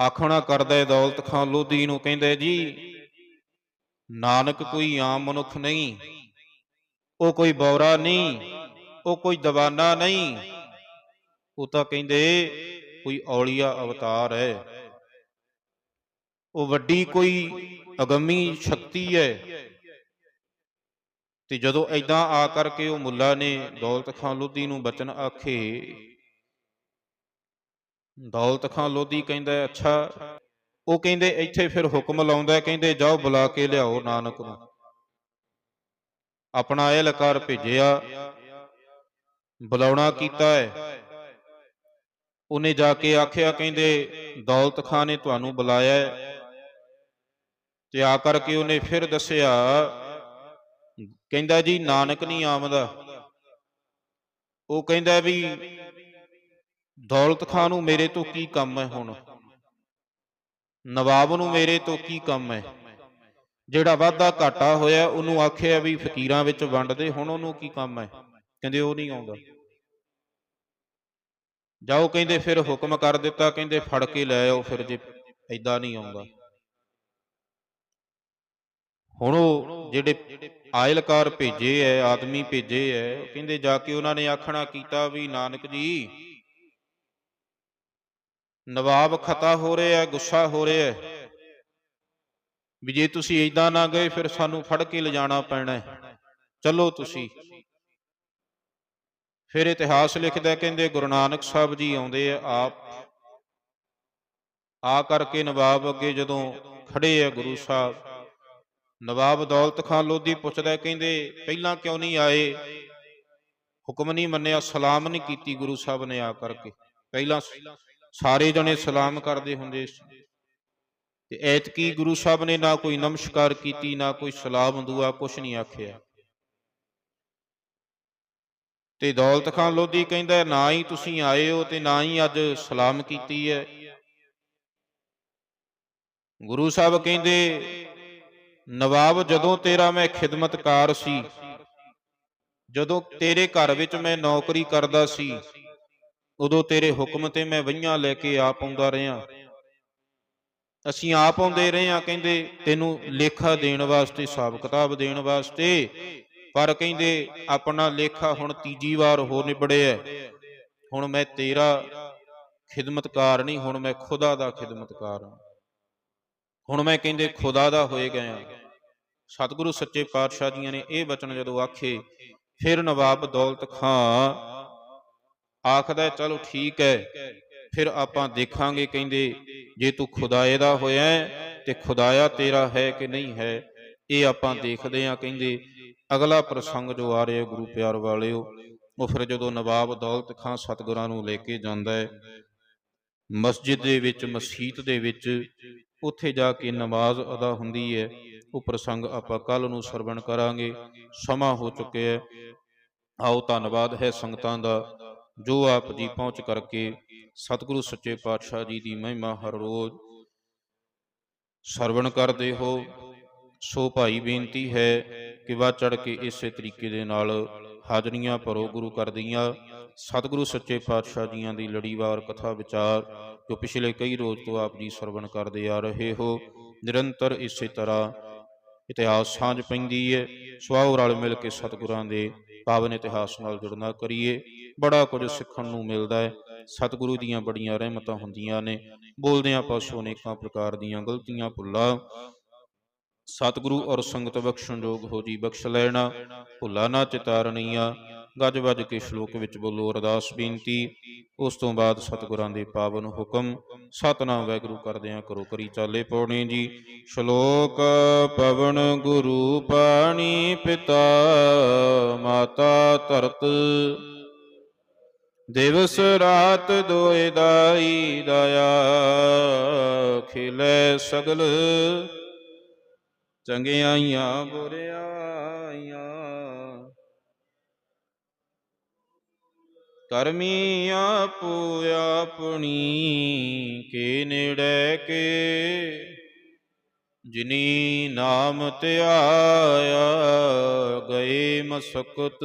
ਆਖਣਾ ਕਰਦਾ ਦੌਲਤ ਖਾਨ ਲੋਧੀ ਨੂੰ ਕਹਿੰਦਾ ਜੀ, ਨਾਨਕ ਕੋਈ ਆਮ ਮਨੁੱਖ ਨਹੀਂ, ਉਹ ਕੋਈ ਬੌਰਾ ਨਹੀਂ, ਉਹ ਕੋਈ ਦੀਵਾਨਾ ਨਹੀਂ। ਉਹ ਤਾਂ ਕਹਿੰਦੇ, ਕੋਈ ਔਲੀਆ ਅਵਤਾਰ ਹੈ। ਉਹ ਵੱਡੀ ਕੋਈ ਅਗੰਮੀ ਸ਼ਕਤੀ ਹੈ। ਤੇ ਜਦੋਂ ਐਦਾਂ ਆ ਕਰਕੇ ਉਹ ਮੁੱਲਾ ਨੇ ਦੌਲਤ ਖਾਂ ਲੋਧੀ ਨੂੰ ਬਚਨ ਆਖੇ ਦੌਲਤ ਖਾਂ ਲੋਧੀ ਕਹਿੰਦਾ, ਅੱਛਾ। ਉਹ ਕਹਿੰਦੇ, ਇੱਥੇ ਫਿਰ ਹੁਕਮ ਲਾਉਂਦਾ ਕਹਿੰਦੇ, ਜਾਓ ਬੁਲਾ ਕੇ ਲਿਆਓ ਨਾਨਕ ਨੂੰ। ਆਪਣਾ ਅਹਿਲਕਾਰ ਭੇਜਿਆ। ਬੁਲਾਉਣਾ ਕੀਤਾ ਹੈ। ਉਹਨੇ ਜਾ ਕੇ ਆਖਿਆ, ਕਹਿੰਦੇ, ਦੌਲਤ ਖਾਂ ਨੇ ਤੁਹਾਨੂੰ ਬੁਲਾਇਆ ਤੇ ਆ ਕਰਕੇ ਉਹਨੇ ਫਿਰ ਦੱਸਿਆ, ਕਹਿੰਦਾ ਜੀ, ਨਾਨਕ ਨਹੀਂ ਆਮਦਾ ਉਹ ਕਹਿੰਦਾ ਵੀ ਦੌਲਤ ਖਾਂ ਨੂੰ ਮੇਰੇ ਤੋਂ ਕੀ ਕੰਮ ਹੈ ਹੁਣ? ਨਵਾਬ ਨੂੰ ਮੇਰੇ ਤੋਂ ਕੀ ਕੰਮ ਹੈ? ਜਿਹੜਾ ਵਾਧਾ ਘਾਟਾ ਹੋਇਆ, ਉਹਨੂੰ ਆਖਿਆ ਵੀ ਫਕੀਰਾਂ ਵਿੱਚ ਵੰਡ ਦੇ, ਹੁਣ ਉਹਨੂੰ ਕੀ ਕੰਮ ਹੈ? ਕਹਿੰਦੇ ਉਹ ਨਹੀਂ ਆਉਂਦਾ। ਜਾਓ ਕਹਿੰਦੇ ਫਿਰ ਹੁਕਮ ਕਰ ਦਿੱਤਾ, ਕਹਿੰਦੇ ਫੜ ਕੇ ਲੈ ਆਓ ਫਿਰ ਜੇ ਐਦਾਂ ਨਹੀਂ ਆਉਂਦਾ। ਹੁਣ ਉਹ ਜਿਹੜੇ ਆਇਲਕਾਰ ਭੇਜੇ ਐ, ਆਦਮੀ ਭੇਜੇ ਐ ਕਹਿੰਦੇ ਜਾ ਕੇ ਉਹਨਾਂ ਨੇ ਆਖਣਾ ਕੀਤਾ ਵੀ, ਨਾਨਕ ਜੀ ਨਵਾਬ ਖਤਾ ਹੋ ਰਿਹਾ ਗੁੱਸਾ ਹੋ ਰਿਹਾ ਵੀ ਜੇ ਤੁਸੀਂ ਏਦਾਂ ਨਾ ਗਏ, ਫਿਰ ਸਾਨੂੰ ਫੜ ਕੇ ਲਿਜਾਣਾ ਪੈਣਾ ਚਲੋ ਤੁਸੀਂ। ਫਿਰ ਇਤਿਹਾਸ ਲਿਖਦਾ ਕਹਿੰਦੇ, ਗੁਰੂ ਨਾਨਕ ਸਾਹਿਬ ਜੀ ਆਉਂਦੇ ਆ, ਆਪ। ਆ ਕਰਕੇ ਨਵਾਬ ਅੱਗੇ ਜਦੋਂ ਖੜੇ ਆ ਗੁਰੂ ਸਾਹਿਬ, ਨਵਾਬ ਦੌਲਤ ਖਾਨ ਲੋਧੀ ਪੁੱਛਦਾ ਕਹਿੰਦੇ, ਪਹਿਲਾਂ ਕਿਉਂ ਨਹੀਂ ਆਏ? ਹੁਕਮ ਨਹੀਂ ਮੰਨਿਆ, ਸਲਾਮ ਨਹੀਂ ਕੀਤੀ ਗੁਰੂ ਸਾਹਿਬ ਨੇ ਆ ਕਰਕੇ। ਪਹਿਲਾਂ ਸਾਰੇ ਜਣੇ ਸਲਾਮ ਕਰਦੇ ਹੁੰਦੇ ਸੀ। ਤੇ ਐਤਕੀ ਗੁਰੂ ਸਾਹਿਬ ਨੇ ਨਾ ਕੋਈ ਨਮਸਕਾਰ ਕੀਤੀ, ਨਾ ਕੋਈ ਸਲਾਮ ਦੁਆ, ਕੁਛ ਨਹੀਂ ਆਖਿਆ। ਤੇ ਦੌਲਤ ਖਾਨ ਲੋਧੀ ਕਹਿੰਦਾ, ਨਾ ਹੀ ਤੁਸੀਂ ਆਏ ਹੋ ਤੇ ਨਾ ਹੀ ਅੱਜ ਸਲਾਮ ਕੀਤੀ ਹੈ। ਗੁਰੂ ਸਾਹਿਬ ਕਹਿੰਦੇ, ਨਵਾਬ, ਜਦੋਂ ਤੇਰਾ ਮੈਂ ਖਿਦਮਤਕਾਰ ਸੀ, ਜਦੋਂ ਤੇਰੇ ਘਰ ਵਿੱਚ ਮੈਂ ਨੌਕਰੀ ਕਰਦਾ ਸੀ ਉਦੋਂ ਤੇਰੇ ਹੁਕਮ ਤੇ ਮੈਂ ਵਈਆਂ ਲੈ ਕੇ ਆਪ ਆਉਂਦਾ ਰਿਹਾ। ਅਸੀਂ ਆਪ ਆਉਂਦੇ ਰਹੇ ਆ ਕਹਿੰਦੇ, ਤੈਨੂੰ ਲੇਖਾ ਦੇਣ ਵਾਸਤੇ, ਹਿਸਾਬ ਕਿਤਾਬ ਦੇਣ ਵਾਸਤੇ। ਪਰ ਕਹਿੰਦੇ, ਆਪਣਾ ਲੇਖਾ ਹੁਣ ਤੀਜੀ ਵਾਰ ਹੋ ਨਿਬੜਿਆ ਹੁਣ ਮੈਂ ਤੇਰਾ ਖਿਦਮਤਕਾਰ ਨਹੀਂ, ਹੁਣ ਮੈਂ ਖੁਦਾ ਦਾ ਖਿਦਮਤਕਾਰ ਹਾਂ। ਹੁਣ ਮੈਂ ਕਹਿੰਦੇ, ਖੁਦਾ ਦਾ ਹੋਏ ਗਿਆ ਸਤਿਗੁਰੂ ਸੱਚੇ ਪਾਤਸ਼ਾਹ ਜੀਆਂ ਨੇ ਇਹ ਬਚਨ ਜਦੋਂ ਆਖੇ, ਫਿਰ ਨਵਾਬ ਦੌਲਤ ਖਾਂ ਆਖਦਾ ਚਲੋ ਠੀਕ ਹੈ। ਫਿਰ ਆਪਾਂ ਦੇਖਾਂਗੇ ਕਹਿੰਦੇ ਜੇ ਤੂੰ ਖੁਦਾਏ ਦਾ ਹੋਇਆ ਹੈ, ਤੇ ਖੁਦਾਇਆ ਤੇਰਾ ਹੈ ਕਿ ਨਹੀਂ ਹੈ? ਇਹ ਆਪਾਂ ਦੇਖਦੇ ਹਾਂ ਕਹਿੰਦੇ ਅਗਲਾ ਪ੍ਰਸੰਗ ਜੋ ਆ ਰਿਹਾ ਗੁਰੂ ਪਿਆਰ ਵਾਲਿਓ ਉਹ ਫਿਰ ਜਦੋਂ ਨਵਾਬ ਦੌਲਤ ਖਾਂ ਸਤਿਗੁਰਾਂ ਨੂੰ ਲੈ ਕੇ ਜਾਂਦਾ ਹੈ ਮਸਜਿਦ ਦੇ ਵਿੱਚ ਮਸਜਿਦ ਦੇ ਵਿੱਚ ਉੱਥੇ ਜਾ ਕੇ ਨਮਾਜ਼ ਅਦਾ ਹੁੰਦੀ ਹੈ। ਉਹ ਪ੍ਰਸੰਗ ਆਪਾਂ ਕੱਲ ਨੂੰ ਸਰਵਣ ਕਰਾਂਗੇ। ਸਮਾਂ ਹੋ ਚੁੱਕਿਆ ਹੈ। ਆਓ ਧੰਨਵਾਦ ਹੈ ਸੰਗਤਾਂ ਦਾ। ਜੋ ਆਪ ਜੀ ਪਹੁੰਚ ਕਰਕੇ ਸਤਿਗੁਰੂ ਸੱਚੇ ਪਾਤਸ਼ਾਹ ਜੀ ਦੀ ਮਹਿਮਾ ਹਰ ਰੋਜ਼ ਸਰਵਣ ਕਰਦੇ ਹੋ, ਸੋ ਭਾਈ ਬੇਨਤੀ ਹੈ ਕਿ ਵਾ ਚੜ ਕੇ ਇਸੇ ਤਰੀਕੇ ਦੇ ਨਾਲ ਹਾਜ਼ਰੀਆਂ ਭਰੋ ਗੁਰੂ ਘਰ ਦੀਆਂ, ਸਤਿਗੁਰੂ ਸੱਚੇ ਪਾਤਸ਼ਾਹ ਜੀਆਂ ਦੀ ਲੜੀਵਾਰ ਕਥਾ ਵਿਚਾਰ, ਜੋ ਪਿਛਲੇ ਕਈ ਰੋਜ਼ ਤੋਂ ਆਪ ਜੀ ਸਰਵਣ ਕਰਦੇ ਆ ਰਹੇ ਹੋ, ਨਿਰੰਤਰ ਇਸੇ ਤਰ੍ਹਾਂ ਇਤਿਹਾਸ ਸਾਂਝ ਪੈਂਦੀ ਹੈ ਸਵਾਉ ਰਲ ਮਿਲ ਕੇ ਸਤਿਗੁਰਾਂ ਦੇ ਪਾਵਨ ਇਤਿਹਾਸ ਨਾਲ ਜੁੜਨਾ ਕਰੀਏ। ਬੜਾ ਕੁਝ ਸਿੱਖਣ ਨੂੰ ਮਿਲਦਾ ਹੈ ਸਤਿਗੁਰੂ ਦੀਆਂ ਬੜੀਆਂ ਰਹਿਮਤਾਂ ਹੁੰਦੀਆਂ ਨੇ। ਬੋਲਦਿਆਂ ਪਾਸੋਂ ਅਨੇਕਾਂ ਪ੍ਰਕਾਰ ਦੀਆਂ ਗਲਤੀਆਂ ਭੁੱਲਾਂ। ਸਤਿਗੁਰੂ ਔਰ ਸੰਗਤ ਬਖਸ਼ਣਯੋਗ ਹੋ ਜੀ ਬਖਸ਼ ਲੈਣਾ। ਭੁੱਲਾ ਨਾ ਚਿਤਾਰਨੀਆਂ। ਗੱਜ ਵੱਜ ਕੇ ਸ਼ਲੋਕ ਵਿੱਚ ਬੋਲੋ, ਅਰਦਾਸ ਬੇਨਤੀ। ਉਸ ਤੋਂ ਬਾਅਦ ਸਤਿਗੁਰਾਂ ਦੇ ਪਾਵਨ ਹੁਕਮ। ਸਤਨਾਮ ਵਾਹਿਗੁਰੂ ਕਰਦਿਆਂ ਕਰੋ ਕਰੀ ਚਾਲੇ ਪੌਣੇ ਜੀ। ਸ਼ਲੋਕ ਪਵਨ ਗੁਰੂ ਪਾਣੀ ਪਿਤਾ, ਮਾਤਾ ਧਰਤ। ਦਿਵਸ ਰਾਤ ਦੋਇ ਦਾਈ ਦਇਆ, ਖਿਲੇ ਸਗਲ। ਚੰਗਿਆਈਆਂ ਬੁਰਿਆਈਆਂ ਕਰਮੀ ਆਪੋ ਆਪਣੀ ਕੇ ਨੇੜੇ ਕੇ। ਜਿਨੀ ਨਾਮ ਧਿਆਇਆ ਗਏ ਮਸਕਤ।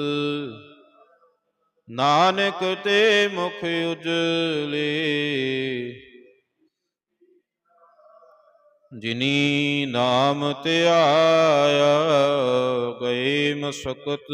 ਨਾਨਕ ਤੇ ਮੁਖ ਉਜਲੇ। ਜਿਨੀ ਨਾਮ ਧਿਆਇਆ ਗਏ ਮਸਕਤ।